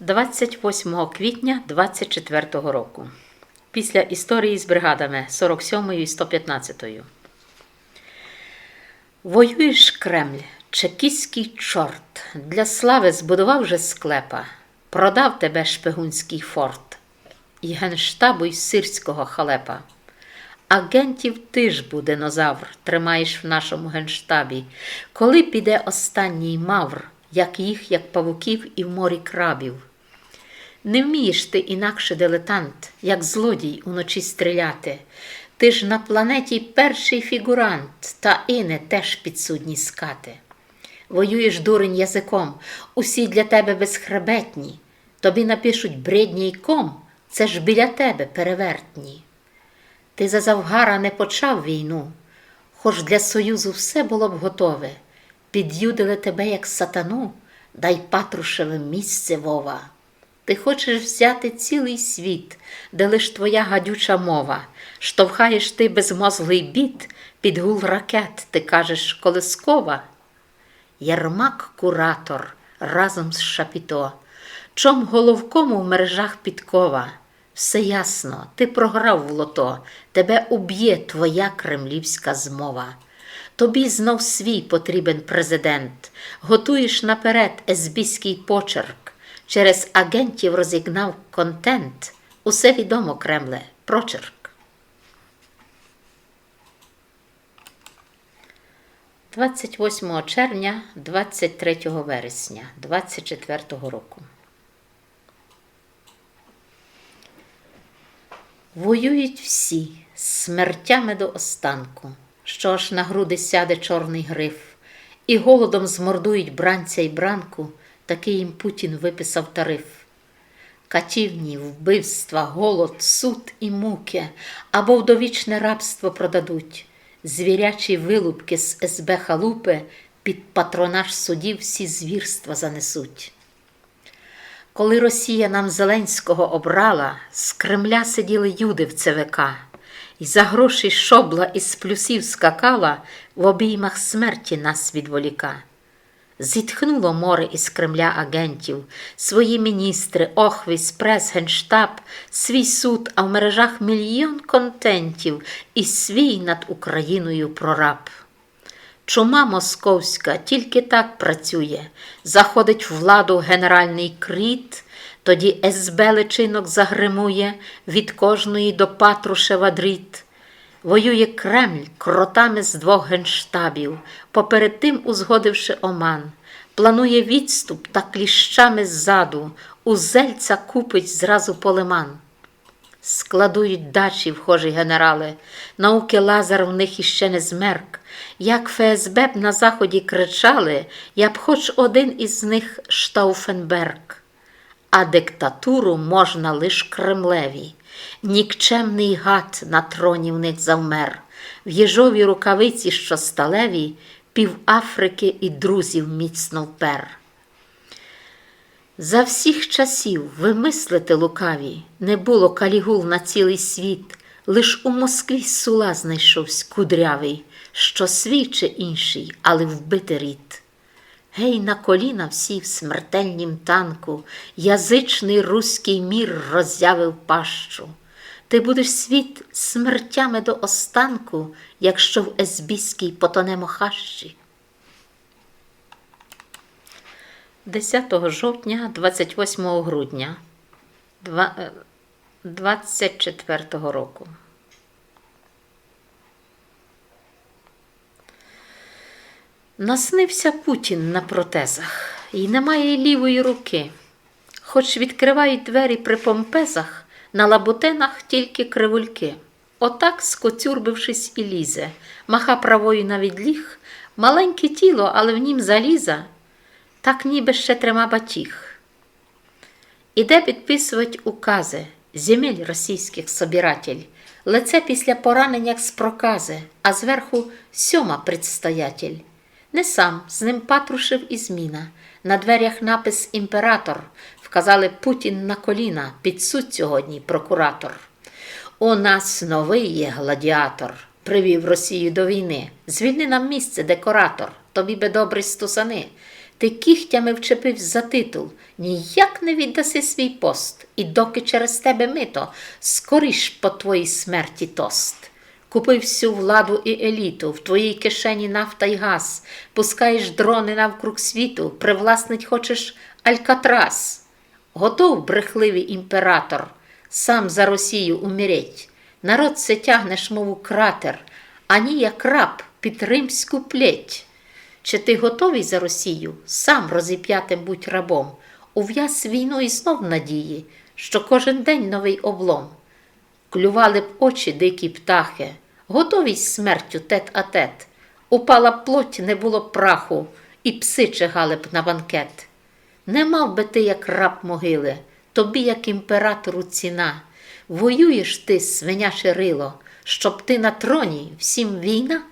28 квітня 24 року. Після історії з бригадами 47 і 115. Воюєш Кремль, чекістський чорт, для слави збудував же склепа, продав тебе шпигунський форт, і генштабу й сирського халепа. Агентів ти ж бу, динозавр, тримаєш в нашому генштабі, коли піде останній мавр, як їх, як павуків і в морі крабів. Не вмієш ти інакше дилетант, як злодій уночі стріляти. Ти ж на планеті перший фігурант, та іне теж підсудні скати. Воюєш дурень язиком, усі для тебе безхребетні. Тобі напишуть бредній ком, це ж біля тебе перевертні. Ти за Завгара не почав війну, хоч для Союзу все було б готове. Під'юдили тебе, як сатану, дай Патрушеве місце Вова. Ти хочеш взяти цілий світ, де лиш твоя гадюча мова, штовхаєш ти безмозглий біт, під гул ракет, ти кажеш колискова. Єрмак куратор разом з Шапіто, чом головкому в мережах підкова. Все ясно, ти програв в лото, тебе уб'є твоя кремлівська змова. Тобі знов свій потрібен президент, готуєш наперед есбійський почерк, через агентів розігнав контент. Усе відомо, Кремле, прочерк. 28 червня 23 вересня 24 року. Воюють всі смертями до останку, що аж на груди сяде чорний гриф, і голодом змордують бранця й бранку, такий їм Путін виписав тариф. Катівні, вбивства, голод, суд і муки або в довічне рабство продадуть. Звірячі вилупки з СБ халупи під патронаж судів всі звірства занесуть. Коли Росія нам Зеленського обрала, з Кремля сиділи юди в ЦВК, і за гроші шобла із плюсів скакала, в обіймах смерті нас відволіка. Зітхнуло море із Кремля агентів, свої міністри, охвіс, прес, генштаб, свій суд, а в мережах мільйон контентів і свій над Україною прораб. Чума московська тільки так працює, заходить в владу генеральний кріт, тоді СБ личинок загримує від кожної до Патрушева дріт. Воює Кремль кротами з двох генштабів, поперед тим узгодивши оман, планує відступ та кліщами ззаду, у зельця купить зразу полеман. Складують дачі вхожі генерали, науки Лазар в них іще не змерк. Як ФСБ б на заході кричали, я б хоч один із них Штауфенберг. А диктатуру можна лиш Кремлеві. Нікчемний гад на троні в них завмер, в їжовій рукавиці, що сталеві, пів Африки і друзів міцно впер. За всіх часів ви мислите лукаві, не було калігул на цілий світ, лиш у Москві сула знайшовсь кудрявий, що свій чи інший, але вбити рід. Гей, на коліна всі в смертельнім танку, язичний руський мір роззявив пащу. Ти будеш світ смертями до останку, якщо в Есбійській потонемо хащі. 10 жовтня 28 грудня 24 року. Наснився Путін на протезах, і немає лівої руки. Хоч відкривають двері при помпезах, на лабутенах тільки кривульки. Отак, скоцюрбившись і лізе, маха правою на відліг, маленьке тіло, але в нім заліза, так ніби ще трема батіг. Іде підписувати укази земель російських собиратель, лице після поранення з прокази, а зверху сьома предстоятель. Не сам, з ним Патрушев і зміна. На дверях напис Імператор. Вказали Путін на коліна. Підсудь сьогодні прокуратор. У нас новий є гладіатор. Привів Росію до війни. Звільни нам місце, декоратор. Тобі би добрі стусани. Ти кігтями вчепився за титул, ніяк не віддаси свій пост, і доки через тебе мито, скоріш по твоїй смерті тост. Купив всю владу і еліту, в твоїй кишені нафта й газ, пускаєш дрони навкруг світу, привласнить хочеш Алькатрас. Готов брехливий імператор, сам за Росію умереть. Народ це тягнеш, мов у кратер, ані як раб під римську плеть. Чи ти готовий за Росію, сам розіп'ятим будь рабом, ув'яз війну і знов надії, що кожен день новий облом. Клювали б очі дикі птахи, готові з смертю тет а тет. Упала б плоть, не було б праху, і пси чигали б на банкет. Не мав би ти, як раб могили, тобі, як імператору, ціна. Воюєш ти, свиняче рило, щоб ти на троні, всім війна.